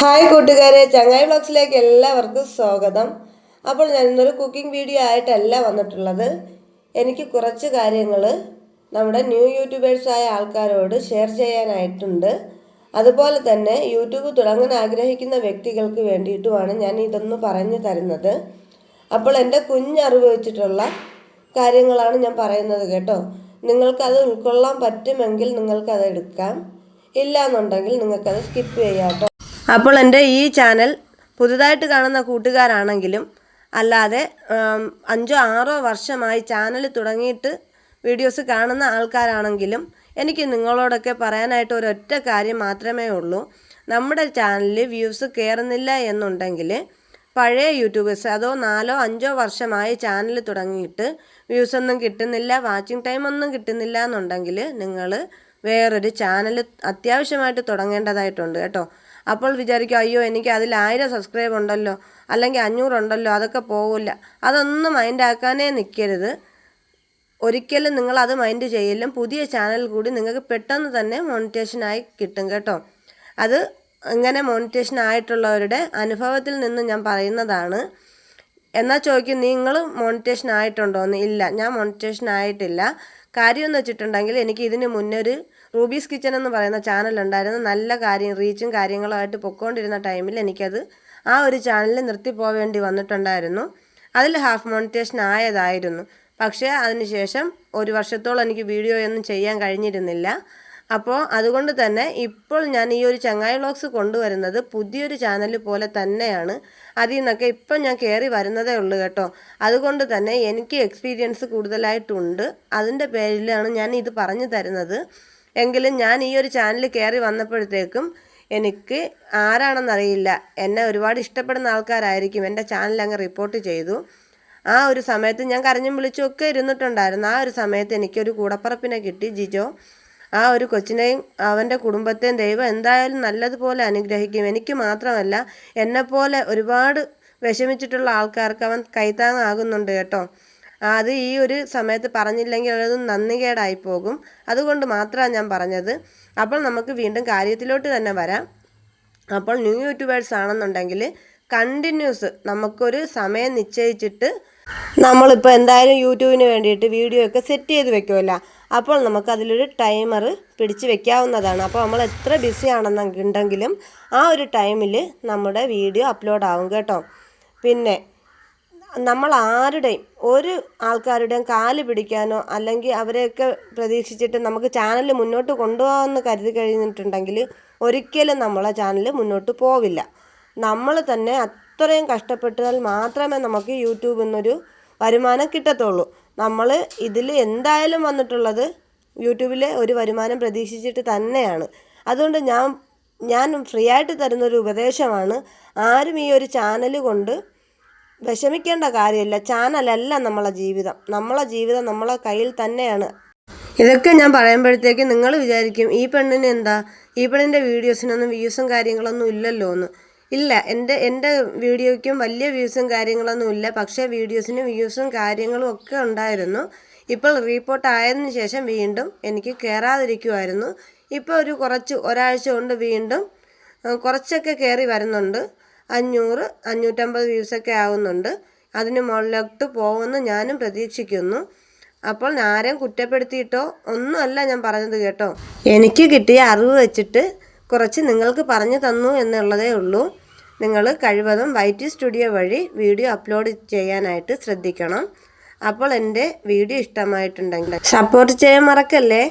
Hi കൂട്ടുകാരെ ചങ്ങായി ബ്ലോഗ്സിലേക്ക് എല്ലാവർക്കും സ്വാഗതം. അപ്പോൾ ഞാൻ ഇന്നൊരു കുക്കിംഗ് വീഡിയോ ആയിട്ടല്ല വന്നിട്ടുള്ളത്. എനിക്ക് കുറച്ച് കാര്യങ്ങൾ നമ്മുടെ ന്യൂ യൂട്യൂബേഴ്സായ ആൾക്കാരോട് ഷെയർ ചെയ്യാനായിട്ടുണ്ട്. അതുപോലെ തന്നെ യൂട്യൂബ് തുടങ്ങാൻ ആഗ്രഹിക്കുന്ന വ്യക്തികൾക്ക് വേണ്ടിയിട്ടുമാണ് ഞാൻ ഇതൊന്ന് പറഞ്ഞു തരുന്നത്. അപ്പോൾ എന്റെ കുഞ്ഞറിവ് വെച്ചിട്ടുള്ള കാര്യങ്ങളാണ് ഞാൻ പറയുന്നത് കേട്ടോ. നിങ്ങൾക്കത് ഉൾക്കൊള്ളാൻ പറ്റുമെങ്കിൽ നിങ്ങൾക്കത് എടുക്കാം. ഇല്ല എന്നുണ്ടെങ്കിൽ നിങ്ങൾക്കത് സ്കിപ്പ് ചെയ്യാം അപ്പോൾ എന്റെ ഈ ചാനൽ പുതുതായിട്ട് കാണുന്ന കൂട്ടുകാരാണെങ്കിലും അല്ലാതെ അഞ്ചോ ആറോ വർഷമായി ചാനൽ തുടങ്ങിയിട്ട് വീഡിയോസ് കാണുന്ന ആൾക്കാരാണെങ്കിലും എനിക്ക് നിങ്ങളോടൊക്കെ പറയാനായിട്ട് ഒരൊറ്റ കാര്യം മാത്രമേ ഉള്ളൂ. നമ്മുടെ ചാനലിൽ വ്യൂസ് കയറുന്നില്ല എന്നുണ്ടെങ്കിൽ പഴയ യൂട്യൂബേഴ്സ് അതോ നാലോ അഞ്ചോ വർഷമായി ചാനൽ തുടങ്ങിയിട്ട് വ്യൂസ് ഒന്നും കിട്ടുന്നില്ല വാച്ചിങ് ടൈം ഒന്നും കിട്ടുന്നില്ല എന്നുണ്ടെങ്കിൽ നിങ്ങൾ വേറൊരു ചാനൽ അത്യാവശ്യമായിട്ട് തുടങ്ങേണ്ടതായിട്ടുണ്ട് കേട്ടോ. അപ്പോൾ വിചാരിക്കും അയ്യോ എനിക്ക് അതിൽ ആയിരം സബ്സ്ക്രൈബ് ഉണ്ടല്ലോ അല്ലെങ്കിൽ അഞ്ഞൂറുണ്ടല്ലോ അതൊക്കെ പോകില്ല അതൊന്നും മൈൻഡാക്കാനേ നിൽക്കരുത് ഒരിക്കലും നിങ്ങൾ അത് മൈൻഡ് ചെയ്യലും പുതിയ ചാനൽ കൂടി നിങ്ങൾക്ക് പെട്ടെന്ന് തന്നെ മോണിറ്റേഷനായി കിട്ടും കേട്ടോ. അത് ഇങ്ങനെ മോണിറ്റേഷൻ ആയിട്ടുള്ളവരുടെ അനുഭവത്തിൽ നിന്ന് ഞാൻ പറയുന്നതാണ്. എന്നാൽ ചോദിക്കും നിങ്ങൾ മോണിറ്റേഷൻ ആയിട്ടുണ്ടോ എന്ന് ഇല്ല ഞാൻ മോണിറ്റേഷൻ ആയിട്ടില്ല. കാര്യം എന്ന് വെച്ചിട്ടുണ്ടെങ്കിൽ എനിക്ക് ഇതിന് മുന്നേ ഒരു റൂബീസ് കിച്ചൺ എന്ന് പറയുന്ന ചാനൽ ഉണ്ടായിരുന്നു. നല്ല കാര്യം റീച്ചും കാര്യങ്ങളുമായിട്ട് പൊക്കോണ്ടിരുന്ന ടൈമിൽ എനിക്കത് ആ ഒരു ചാനലിൽ നിർത്തിപ്പോവേണ്ടി വന്നിട്ടുണ്ടായിരുന്നു. അതിൽ ഹാഫ് മോണിറ്റേഷൻ ആയതായിരുന്നു. പക്ഷേ അതിനുശേഷം ഒരു വർഷത്തോളം എനിക്ക് വീഡിയോ ഒന്നും ചെയ്യാൻ കഴിഞ്ഞിരുന്നില്ല. അപ്പോൾ അതുകൊണ്ട് തന്നെ ഇപ്പോൾ ഞാൻ ഈ ഒരു ചങ്ങായി വ്ളോഗ്സ് കൊണ്ടുവരുന്നത് പുതിയൊരു ചാനൽ പോലെ തന്നെയാണ്. അതിൽ നിന്നൊക്കെ ഇപ്പം ഞാൻ കയറി വരുന്നതേ ഉള്ളൂ കേട്ടോ. അതുകൊണ്ട് തന്നെ എനിക്ക് എക്സ്പീരിയൻസ് കൂടുതലായിട്ടുണ്ട്. അതിന്റെ പേരിലാണ് ഞാൻ ഇത് പറഞ്ഞു തരുന്നത്. എങ്കിലും ഞാൻ ഈ ഒരു ചാനൽ കയറി വന്നപ്പോഴത്തേക്കും എനിക്ക് ആരാണെന്നറിയില്ല. എന്നെ ഒരുപാട് ഇഷ്ടപ്പെടുന്ന ആൾക്കാരായിരിക്കും. എന്റെ ചാനൽ അങ്ങ് റിപ്പോർട്ട് ചെയ്തു. ആ ഒരു സമയത്ത് ഞാൻ കരഞ്ഞും വിളിച്ചൊക്കെ ഇരുന്നിട്ടുണ്ടായിരുന്നു. ആ ഒരു സമയത്ത് എനിക്കൊരു കൂടപ്പറപ്പിനെ കിട്ടി ജിജോ. ആ ഒരു കൊച്ചിനെയും അവന്റെ കുടുംബത്തെയും ദൈവം എന്തായാലും നല്ലതുപോലെ അനുഗ്രഹിക്കും. എനിക്ക് മാത്രമല്ല എന്നെപ്പോലെ ഒരുപാട് വിഷമിച്ചിട്ടുള്ള ആൾക്കാർക്ക് അവൻ കൈത്താങ്ങാകുന്നുണ്ട് കേട്ടോ. അത് ഈ ഒരു സമയത്ത് പറഞ്ഞില്ലെങ്കിൽ അത് നന്ദികേടായി പോകും അതുകൊണ്ട് മാത്രമാണ് ഞാൻ പറഞ്ഞത്. അപ്പോൾ നമുക്ക് വീണ്ടും കാര്യത്തിലോട്ട് തന്നെ വരാം. അപ്പോൾ ന്യൂ യൂട്യൂബേഴ്സ് ആണെന്നുണ്ടെങ്കിൽ കണ്ടിന്യൂസ് നമുക്കൊരു സമയം നിശ്ചയിച്ചിട്ട് നമ്മളിപ്പോൾ എന്തായാലും യൂട്യൂബിന് വേണ്ടിയിട്ട് വീഡിയോ ഒക്കെ സെറ്റ് ചെയ്ത് വെക്കുമല്ല അപ്പോൾ നമുക്ക് അതിലൊരു ടൈമർ പിടിച്ച് വെക്കാവുന്നതാണ്. അപ്പോൾ നമ്മൾ എത്ര ബിസി ആണെന്നുണ്ടെങ്കിലും ആ ഒരു ടൈമിൽ നമ്മുടെ വീഡിയോ അപ്ലോഡ് ആവും കേട്ടോ. പിന്നെ നമ്മൾ ആരുടെയും ഒരു ആൾക്കാരുടെയും കാൽ പിടിക്കാനോ അല്ലെങ്കിൽ അവരെയൊക്കെ പ്രതീക്ഷിച്ചിട്ട് നമുക്ക് ചാനൽ മുന്നോട്ട് കൊണ്ടുപോകാമെന്ന് കരുതി കഴിഞ്ഞിട്ടുണ്ടെങ്കിൽ ഒരിക്കലും നമ്മളെ ചാനൽ മുന്നോട്ട് പോവില്ല. നമ്മൾ തന്നെ അത്രയും കഷ്ടപ്പെട്ടാൽ മാത്രമേ നമുക്ക് യൂട്യൂബിൽ നിന്നൊരു വരുമാനം കിട്ടത്തുള്ളൂ. നമ്മൾ ഇതിൽ എന്തായാലും വന്നിട്ടുള്ളത് യൂട്യൂബിലെ ഒരു വരുമാനം പ്രതീക്ഷിച്ചിട്ട് തന്നെയാണ്. അതുകൊണ്ട് ഞാൻ ഞാൻ ഫ്രീ ആയിട്ട് തരുന്നൊരു ഉപദേശമാണ് ആരും ഈ ഒരു ചാനൽ കൊണ്ട് വിഷമിക്കേണ്ട കാര്യമില്ല. ചാനലല്ല നമ്മളെ ജീവിതം. നമ്മളെ ജീവിതം നമ്മളെ കയ്യിൽ തന്നെയാണ്. ഇതൊക്കെ ഞാൻ പറയുമ്പോഴത്തേക്ക് നിങ്ങൾ വിചാരിക്കും ഈ പെണ്ണിന് എന്താ? ഈ പെണ്ണിന്റെ വീഡിയോസിനൊന്നും വ്യൂസും കാര്യങ്ങളൊന്നും ഇല്ലല്ലോ എന്ന്. ഇല്ല എന്റെ എന്റെ വീഡിയോയ്ക്കും വലിയ വ്യൂസും കാര്യങ്ങളൊന്നും ഇല്ല. പക്ഷേ വീഡിയോസിന് വ്യൂസും കാര്യങ്ങളും ഒക്കെ ഉണ്ടായിരുന്നു. ഇപ്പോൾ റീപ്പോർട്ട് ആയതിനു ശേഷം വീണ്ടും എനിക്ക് കയറാതിരിക്കുമായിരുന്നു ഇപ്പോൾ ഒരു കുറച്ച് ഒരാഴ്ച കൊണ്ട് വീണ്ടും കുറച്ചൊക്കെ കയറി വരുന്നുണ്ട്. അഞ്ഞൂറ് അഞ്ഞൂറ്റമ്പത് വ്യൂസൊക്കെ ആവുന്നുണ്ട്. അതിന് മുകളിലോട്ട് പോകുമെന്ന് ഞാനും പ്രതീക്ഷിക്കുന്നു. അപ്പോൾ ആരെയും കുറ്റപ്പെടുത്തിയിട്ടോ ഒന്നുമല്ല ഞാൻ പറഞ്ഞത് കേട്ടോ. എനിക്ക് കിട്ടിയ അറിവ് വെച്ചിട്ട് കുറച്ച് നിങ്ങൾക്ക് പറഞ്ഞു തന്നു എന്നുള്ളതേ ഉള്ളൂ. നിങ്ങൾ കഴിവതും വൈറ്റി സ്റ്റുഡിയോ വഴി വീഡിയോ അപ്ലോഡ് ചെയ്യാനായിട്ട് ശ്രദ്ധിക്കണം. അപ്പോൾ എന്റെ വീഡിയോ ഇഷ്ടമായിട്ടുണ്ടെങ്കിൽ സപ്പോർട്ട് ചെയ്യാൻ മറക്കല്ലേ?